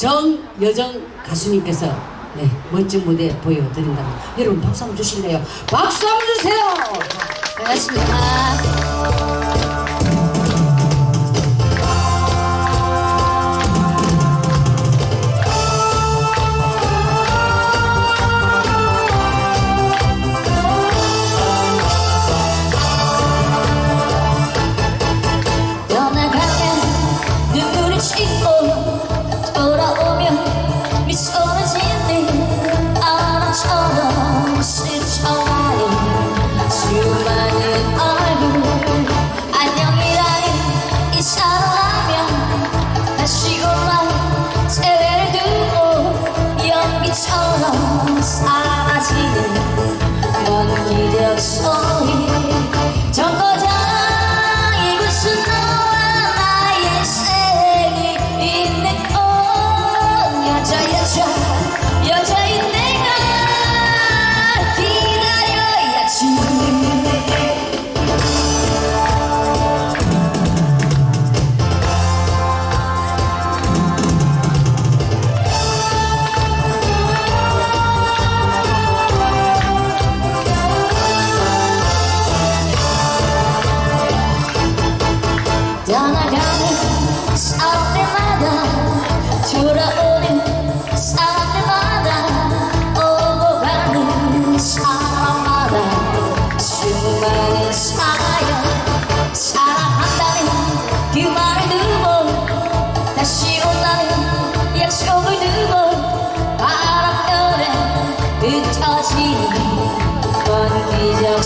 정여정 가수님께서 네, 멋진 무대 보여드린다. 여러분 박수 한번 주실래요? 박수 한번 주세요. 반갑습니다. It's 떠나가는 사람들마다 돌아오는 사람들마다 오고 가는 사람마다 수많은 사연 사랑한다는 그 말을 두고 다시 온다는 약속을 두고 바람결에 흩어지는 번기적